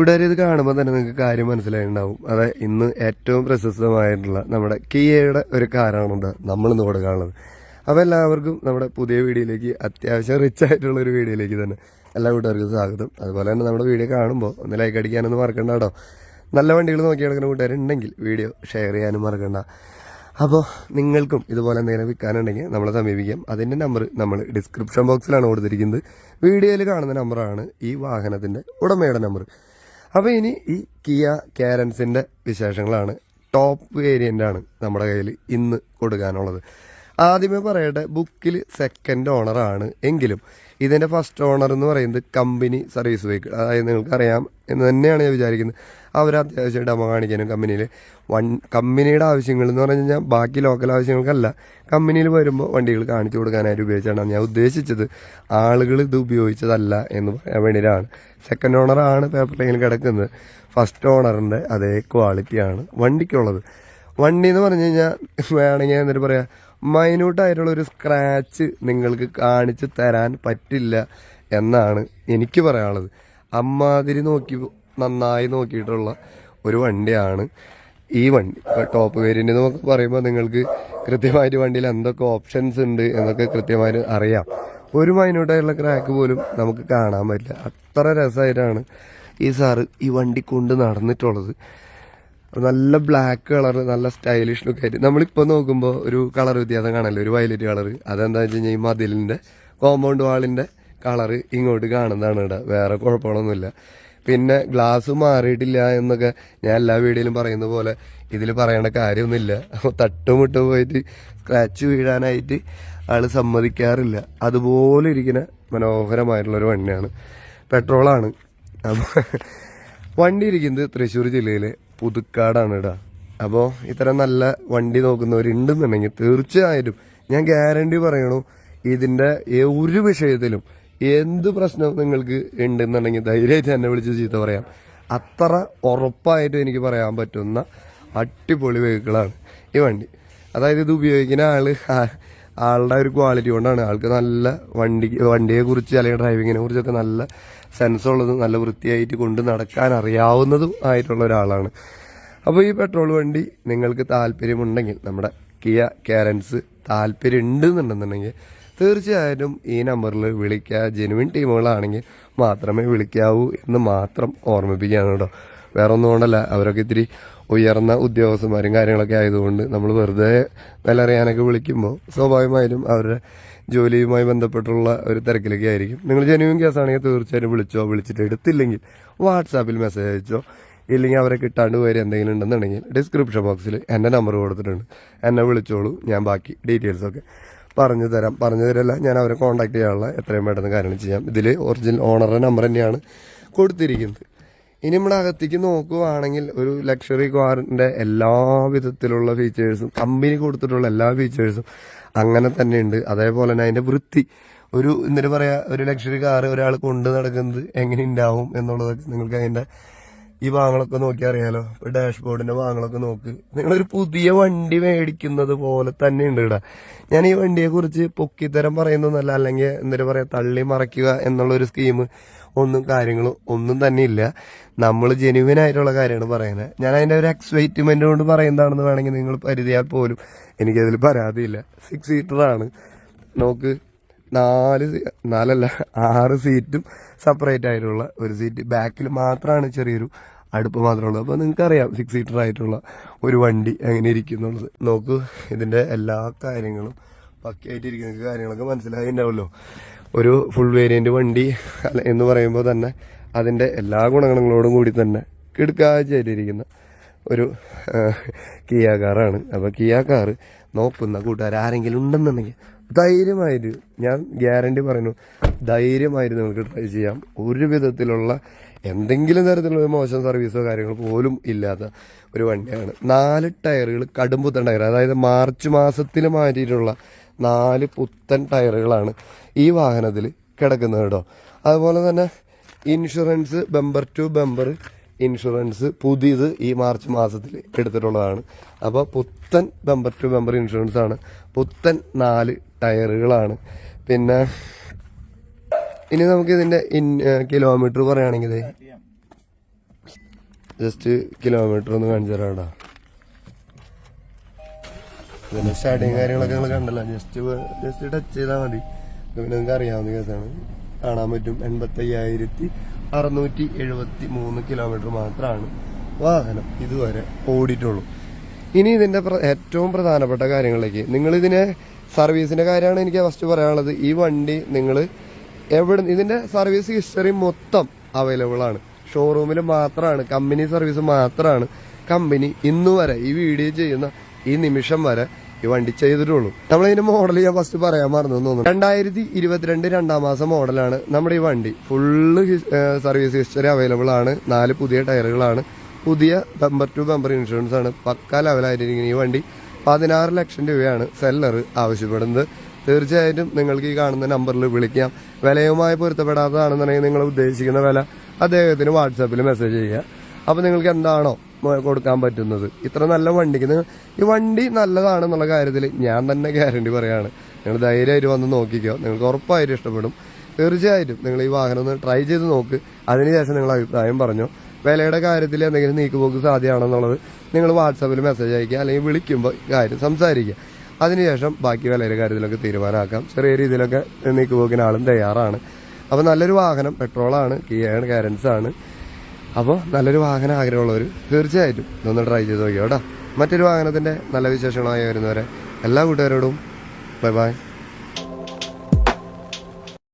കൂട്ടുകാർ ഇത് കാണുമ്പോൾ തന്നെ നിങ്ങൾക്ക് കാര്യം മനസ്സിലായിട്ടുണ്ടാവും അതെ ഇന്ന് ഏറ്റവും പ്രശസ്തമായിട്ടുള്ള നമ്മുടെ കിയയുടെ ഒരു കാറാണുണ്ട് നമ്മൾ ഇന്ന് കാണുന്നത്. അപ്പോൾ എല്ലാവർക്കും നമ്മുടെ പുതിയ വീഡിയോയിലേക്ക് അത്യാവശ്യം റിച്ച് ആയിട്ടുള്ള ഒരു വീഡിയോയിലേക്ക് തന്നെ എല്ലാ കൂട്ടുകാർക്കും സ്വാഗതം. അതുപോലെ തന്നെ നമ്മുടെ വീഡിയോ കാണുമ്പോൾ ഒന്ന് ലൈക്ക് അടിക്കാനൊന്നും മറക്കണ്ട കേട്ടോ. നല്ല വണ്ടികൾ നോക്കി നടക്കുന്ന കൂട്ടുകാരുണ്ടെങ്കിൽ വീഡിയോ ഷെയർ ചെയ്യാനും മറക്കണ്ട. അപ്പോൾ നിങ്ങൾക്കും ഇതുപോലെ എന്തെങ്കിലും വിൽക്കാനുണ്ടെങ്കിൽ നമ്മളെ സമീപിക്കാം. അതിന്റെ നമ്പർ നമ്മൾ ഡിസ്ക്രിപ്ഷൻ ബോക്സിലാണ് കൊടുത്തിരിക്കുന്നത്. വീഡിയോയിൽ കാണുന്ന നമ്പറാണ് ഈ വാഹനത്തിന്റെ ഉടമയുടെ നമ്പർ അപ്പോൾ ഇനി ഈ കിയ കാരൻസിന്റെ വിശേഷങ്ങളാണ്. ടോപ്പ് വേരിയന്റ് ആണ് നമ്മുടെ കയ്യിൽ ഇന്ന് കൊടുക്കാനുള്ളത്. ആദ്യമേ പറയട്ടെ ബുക്കിൽ സെക്കൻഡ് ഓണറാണ് എങ്കിലും ഇതിന്റെ ഫസ്റ്റ് ഓണർ എന്ന് പറയുന്നത് കമ്പനി സർവീസ് വെഹിക്കിൾ അതായത് നിങ്ങൾക്കറിയാം എന്ന് തന്നെയാണ് ഞാൻ വിചാരിക്കുന്നത്. അവർ അത്യാവശ്യം ഡെമോ കാണിക്കാനും കമ്പനിയിൽ വൺ കമ്പനിയുടെ ആവശ്യങ്ങൾ എന്ന് പറഞ്ഞു കഴിഞ്ഞാൽ ബാക്കി ലോക്കൽ ആവശ്യങ്ങൾക്കല്ല. കമ്പനിയിൽ വരുമ്പോൾ വണ്ടികൾ കാണിച്ചു കൊടുക്കാനായിട്ട് ഉപയോഗിച്ചാണ് ഞാൻ ഉദ്ദേശിച്ചത്. ആളുകൾ ഇത് ഉപയോഗിച്ചതല്ല എന്ന് പറയാൻ വേണ്ടിയിട്ടാണ്. സെക്കൻഡ് ഓണറാണ് പേപ്പറിലെങ്കിൽ കിടക്കുന്നത്. ഫസ്റ്റ് ഓണറിന്റെ അതേ ക്വാളിറ്റിയാണ് വണ്ടിക്കുള്ളത്. വണ്ടി എന്ന് പറഞ്ഞു കഴിഞ്ഞാൽ വേണമെങ്കിൽ എന്നിട്ട് പറയാം മൈന്യൂട്ടായിട്ടുള്ള ഒരു സ്ക്രാച്ച് നിങ്ങൾക്ക് കാണിച്ചു തരാൻ പറ്റില്ല എന്നാണ് എനിക്ക് പറയാനുള്ളത്. അമ്മാതിരി നോക്കി നന്നായി നോക്കിയിട്ടുള്ള ഒരു വണ്ടിയാണ് ഈ വണ്ടി. ടോപ്പ് വേരിയന്റ് എന്നൊക്കെ പറയുമ്പോൾ നിങ്ങൾക്ക് കൃത്യമായിട്ട് വണ്ടിയിൽ എന്തൊക്കെ ഓപ്ഷൻസ് ഉണ്ട് എന്നൊക്കെ കൃത്യമായിട്ട് അറിയാം. ഒരു മൈന്യൂട്ടായിട്ടുള്ള ക്രാക്ക് പോലും നമുക്ക് കാണാൻ പറ്റില്ല. അത്ര രസമായിട്ടാണ് ഈ സാറ് ഈ വണ്ടി കൊണ്ട് നടന്നിട്ടുള്ളത്. നല്ല ബ്ലാക്ക് കളർ നല്ല സ്റ്റൈലിഷ് ലുക്ക് ആയിട്ട്. നമ്മളിപ്പോൾ നോക്കുമ്പോൾ ഒരു കളർ വ്യത്യാസം കാണല്ലോ ഒരു വയലറ്റ് കളർ അതെന്താ വെച്ച് കഴിഞ്ഞാൽ ഈ മതിലിന്റെ കോമ്പൗണ്ട് വാളിന്റെ കളർ ഇങ്ങോട്ട് കാണുന്നതാണ് ഇവിടെ. വേറെ കുഴപ്പങ്ങളൊന്നുമില്ല. പിന്നെ ഗ്ലാസ് മാറിയിട്ടില്ല എന്നൊക്കെ ഞാൻ എല്ലാ വീഡിയോയിലും പറയുന്ന പോലെ ഇതിൽ പറയേണ്ട കാര്യമൊന്നുമില്ല. തട്ടുമുട്ട് പോയിട്ട് സ്ക്രാച്ച് വീഴാനായിട്ട് ആൾ സമ്മതിക്കാറില്ല. അതുപോലെ ഇരിക്കുന്ന മനോഹരമായിട്ടുള്ളൊരു വണ്ടിയാണ്. പെട്രോളാണ്. അപ്പോൾ വണ്ടി ഇരിക്കുന്നത് തൃശ്ശൂർ ജില്ലയിലെ പുതുക്കാടാണ് ഇടാ അപ്പോൾ ഇത്തരം നല്ല വണ്ടി നോക്കുന്നവരുണ്ടെന്നുണ്ടെങ്കിൽ തീർച്ചയായിട്ടും ഞാൻ ഗ്യാരണ്ടി പറയണു ഇതിന്റെ ഒരു വിഷയത്തിലും എന്ത് പ്രശ്നം നിങ്ങൾക്ക് ഉണ്ടെന്നുണ്ടെങ്കിൽ ധൈര്യമായിട്ട് എന്നെ വിളിച്ച് ചീത്ത പറയാം. അത്ര ഉറപ്പായിട്ടും എനിക്ക് പറയാൻ പറ്റുന്ന അടിപൊളി വെഹിക്കിളാണ് ഈ വണ്ടി. അതായത് ഇത് ഉപയോഗിക്കുന്ന ആൾ ആളുടെ ഒരു ക്വാളിറ്റി കൊണ്ടാണ്. ആൾക്ക് നല്ല വണ്ടി വണ്ടിയെ കുറിച്ച് അല്ലെങ്കിൽ ഡ്രൈവിങ്ങിനെ കുറിച്ചൊക്കെ നല്ല സെൻസ് ഉള്ളതും നല്ല വൃത്തിയായിട്ട് കൊണ്ട് നടക്കാൻ അറിയാവുന്നതും ആയിട്ടുള്ള ഒരാളാണ്. അപ്പോൾ ഈ പെട്രോൾ വണ്ടി നിങ്ങൾക്ക് താല്പര്യമുണ്ടെങ്കിൽ നമ്മുടെ കിയ കാരൻസ് താല്പര്യം ഉണ്ടെന്നുണ്ടെന്നുണ്ടെങ്കിൽ തീർച്ചയായിട്ടും ഈ നമ്പറിൽ വിളിക്കുക. ജെനുവിൻ ടീമുകളാണെങ്കിൽ മാത്രമേ വിളിക്കാവൂ എന്ന് മാത്രം ഓർമ്മിപ്പിക്കുകയാണ് കേട്ടോ. വേറെ ഒന്നും കൊണ്ടല്ല അവരൊക്കെ ഇത്തിരി ഉയർന്ന ഉദ്യോഗസ്ഥന്മാരും കാര്യങ്ങളൊക്കെ ആയതുകൊണ്ട് നമ്മൾ വെറുതെ വില അറിയാനൊക്കെ വിളിക്കുമ്പോൾ സ്വാഭാവികമായാലും അവരുടെ ജോലിയുമായി ബന്ധപ്പെട്ടുള്ള ഒരു തിരക്കിലൊക്കെ ആയിരിക്കും. നിങ്ങൾ ജെനുവിൻ കേസാണെങ്കിൽ തീർച്ചയായും വിളിച്ചോ വിളിച്ചിട്ട് എടുത്തില്ലെങ്കിൽ വാട്സാപ്പിൽ മെസ്സേജ് അയച്ചോ ഇല്ലെങ്കിൽ അവരെ കിട്ടാണ്ട് പേര് എന്തെങ്കിലും ഉണ്ടെന്നുണ്ടെങ്കിൽ ഡിസ്ക്രിപ്ഷൻ ബോക്സിൽ എന്റെ നമ്പർ കൊടുത്തിട്ടുണ്ട്. എന്നെ വിളിച്ചോളൂ ഞാൻ ബാക്കി ഡീറ്റെയിൽസ് ഒക്കെ പറഞ്ഞു തരാം. പറഞ്ഞു തരല്ല ഞാൻ അവരെ കോൺടാക്ട് ചെയ്യാനുള്ള എത്രയും പെട്ടെന്ന് കാര്യങ്ങൾ ചെയ്യാം. ഇതിൽ ഒറിജിനൽ ഓണറുടെ നമ്പർ തന്നെയാണ് കൊടുത്തിരിക്കുന്നത്. ഇനി നമ്മുടെ അകത്തേക്ക് നോക്കുവാണെങ്കിൽ ഒരു ലക്ഷറി കാറിന്റെ എല്ലാ വിധത്തിലുള്ള ഫീച്ചേഴ്സും കമ്പനി കൊടുത്തിട്ടുള്ള എല്ലാ ഫീച്ചേഴ്സും അങ്ങനെ തന്നെയുണ്ട് അതേപോലെ തന്നെ അതിന്റെ വൃത്തി. ഒരു എന്നിട്ട് പറയാ ഒരു ലക്ഷറി കാർ ഒരാൾ കൊണ്ട് നടക്കുന്നത് എങ്ങനെ ഉണ്ടാവും എന്നുള്ളതൊക്കെ നിങ്ങൾക്ക് അതിന്റെ ഈ ഭാഗങ്ങളൊക്കെ നോക്കി അറിയാലോ. ഇപ്പൊ ഡാഷ്ബോർഡിന്റെ ഭാഗങ്ങളൊക്കെ നോക്ക്. നിങ്ങളൊരു പുതിയ വണ്ടി മേടിക്കുന്നത് പോലെ തന്നെ ഉണ്ട് ഇവിടെ ഞാൻ ഈ വണ്ടിയെ കുറിച്ച് പൊക്കിത്തരം പറയുന്നതല്ല അല്ലെങ്കിൽ എന്താ പറയാ തള്ളി മറയ്ക്കുക എന്നുള്ള ഒരു സ്കീം ഒന്നും കാര്യങ്ങളും ഒന്നും തന്നെ ഇല്ല. നമ്മൾ ജെനുവിൻ ആയിട്ടുള്ള കാര്യമാണ് പറയുന്നത് ഞാൻ അതിന്റെ ഒരു എക്സൈറ്റ്മെന്റ് കൊണ്ട് പറയുന്നതാണെന്ന് വേണമെങ്കിൽ നിങ്ങൾ പരിധിയാൽ പോലും എനിക്കതിൽ പരാതിയില്ല. സിക്സ് സീറ്റർ ആണ്. നോക്ക്. നാല് നാലല്ല ആറ് സീറ്റും സെപ്പറേറ്റ് ആയിട്ടുള്ള ഒരു സീറ്റ് ബാക്കിൽ മാത്രമാണ് ചെറിയൊരു അടുപ്പ് മാത്രമുള്ളത് അപ്പോൾ നിങ്ങൾക്കറിയാം സിക്സ് സീറ്റർ ആയിട്ടുള്ള ഒരു വണ്ടി എങ്ങനെ ഇരിക്കുന്നുള്ളത് നോക്കൂ ഇതിന്റെ എല്ലാ കാര്യങ്ങളും പക്കയായിട്ടിരിക്കുന്ന കാര്യങ്ങളൊക്കെ മനസ്സിലായിട്ടുണ്ടാവുമല്ലോ. ഒരു ഫുൾ വേരിയന്റ് വണ്ടി എന്ന് പറയുമ്പോൾ തന്നെ അതിന്റെ എല്ലാ ഗുണഗണങ്ങളോടും കൂടി തന്നെ കിടുക്കാഴ്ചയായിട്ടിരിക്കുന്ന ഒരു കിയ കാറാണ് അപ്പോൾ കിയ കാറ് നോക്കുന്ന കൂട്ടുകാർ ആരെങ്കിലും ഉണ്ടെന്നുണ്ടെങ്കിൽ ധൈര്യമായിട്ട് ഞാൻ ഗ്യാരണ്ടി പറയുന്നു. ധൈര്യമായിട്ട് നിങ്ങൾക്ക് ട്രൈ ചെയ്യാം. ഒരു വിധത്തിലുള്ള എന്തെങ്കിലും തരത്തിലുള്ള മോശം സർവീസോ കാര്യങ്ങളോ പോലും ഇല്ലാത്ത ഒരു വണ്ടിയാണ്. നാല് ടയറുകൾ കടുമ്പുത്തൻ ടയർ. അതായത് മാർച്ച് മാസത്തിൽ മാറ്റിയിട്ടുള്ള നാല് പുത്തൻ ടയറുകളാണ് ഈ വാഹനത്തിൽ കിടക്കുന്നത് കേട്ടോ. അതുപോലെ തന്നെ insurance bumper to bumper insurance പുതിയത് ഈ മാർച്ച് മാസത്തിൽ എടുത്തിട്ടുള്ളതാണ്. അപ്പോൾ പുത്തൻ ബമ്പർ ടു ബമ്പർ ഇൻഷുറൻസ് ആണ്. പുത്തൻ നാല് ടയറുകളാണ്. പിന്നെ ഇനി നമുക്ക് ഇതിന്റെ കിലോമീറ്റർ പറയുകയാണെങ്കിൽ ജസ്റ്റ് കിലോമീറ്റർ ഒന്ന് കാണിച്ചു തരാടാ പിന്നെ സ്റ്റാർട്ടിങ് കാര്യങ്ങളൊക്കെ നിങ്ങൾ കണ്ടല്ലോ. ജസ്റ്റ് ജസ്റ്റ് ടച്ച് ചെയ്താൽ മതി. പിന്നെ നിങ്ങൾക്ക് അറിയാവുന്ന കേസാണ്. കാണാൻ പറ്റും. എൺപത്തി അയ്യായിരത്തി അറുന്നൂറ്റി എഴുപത്തി മൂന്ന് കിലോമീറ്റർ മാത്രമാണ് വാഹനം ഇതുവരെ ഓടിയിട്ടുള്ളൂ. ഇനി ഇതിന്റെ ഏറ്റവും പ്രധാനപ്പെട്ട കാര്യങ്ങളിലേക്ക്. നിങ്ങളിതിനെ സർവീസിന്റെ കാര്യമാണ് എനിക്ക് ഫസ്റ്റ് പറയാനുള്ളത്. ഈ വണ്ടി നിങ്ങൾ എവിടെ ഇതിന്റെ സർവീസ് ഹിസ്റ്ററി മൊത്തം അവൈലബിൾ ആണ്. ഷോറൂമിൽ മാത്രമാണ് കമ്പനി സർവീസ് മാത്രമാണ്. കമ്പനി ഇന്നുവരെ ഈ വീഡിയോ ചെയ്യുന്ന ഈ നിമിഷം വരെ ഈ വണ്ടി ചെയ്തിട്ടുള്ളൂ. നമ്മൾ ഇതിന്റെ മോഡൽ ഞാൻ ഫസ്റ്റ് പറയാൻ മറന്നു തോന്നുന്നു. രണ്ടായിരത്തി ഇരുപത്തിരണ്ട് രണ്ടാം മാസം മോഡലാണ് നമ്മുടെ ഈ വണ്ടി. ഫുള്ള് സർവീസ് ഹിസ്റ്ററി അവൈലബിൾ ആണ്. നാല് പുതിയ ടയറുകളാണ് പുതിയ ബമ്പർ ടു ബമ്പർ ഇൻഷുറൻസ് ആണ്. പക്ക ലെവലായിരിക്കും ഈ വണ്ടി. പതിനാറ് ലക്ഷം രൂപയാണ് സെല്ലർ ആവശ്യപ്പെടുന്നത്. തീർച്ചയായിട്ടും നിങ്ങൾക്ക് ഈ കാണുന്ന നമ്പറിൽ വിളിക്കാം. വിലയുമായി പൊരുത്തപ്പെടാത്തതാണെന്നുണ്ടെങ്കിൽ നിങ്ങൾ ഉദ്ദേശിക്കുന്ന വില അദ്ദേഹത്തിന് വാട്സാപ്പിൽ മെസ്സേജ് ചെയ്യുക. അപ്പോൾ നിങ്ങൾക്ക് എന്താണോ കൊടുക്കാൻ പറ്റുന്നത്. ഇത്ര നല്ല വണ്ടിക്ക് ഈ വണ്ടി നല്ലതാണെന്നുള്ള കാര്യത്തിൽ ഞാൻ തന്നെ ഗ്യാരണ്ടി പറയാണ്. നിങ്ങൾ ധൈര്യമായിട്ട് വന്ന് നോക്കിക്കോ. നിങ്ങൾക്ക് ഉറപ്പായിട്ട് ഇഷ്ടപ്പെടും. തീർച്ചയായിട്ടും നിങ്ങൾ ഈ വാഹനം ഒന്ന് ട്രൈ ചെയ്ത് നോക്ക്. അതിനുശേഷം നിങ്ങൾ അഭിപ്രായം പറഞ്ഞു. വിലയുടെ കാര്യത്തിൽ എന്തെങ്കിലും നീക്കുപോക്ക് സാധ്യമാണെന്നുള്ളത് നിങ്ങൾ വാട്സാപ്പിൽ മെസ്സേജ് അയക്കുക അല്ലെങ്കിൽ വിളിക്കുമ്പോൾ കാര്യം സംസാരിക്കുക. അതിനുശേഷം ബാക്കി വിലയുടെ കാര്യത്തിലൊക്കെ തീരുമാനമാക്കാം. ചെറിയ രീതിയിലൊക്കെ നീക്കുപോക്കിന് ആളും തയ്യാറാണ്. അപ്പോൾ നല്ലൊരു വാഹനം പെട്രോളാണ് കിയാണ് കാരൻസാണ് അപ്പോൾ നല്ലൊരു വാഹനം ആഗ്രഹമുള്ളവർ തീർച്ചയായിട്ടും ഒന്ന് ട്രൈ ചെയ്ത് നോക്കിയോ കേട്ടോ. മറ്റൊരു വാഹനത്തിന്റെ നല്ല വിശേഷങ്ങളായി വരുന്നവരെ എല്ലാ കൂട്ടുകാരോടും ബൈ ബൈ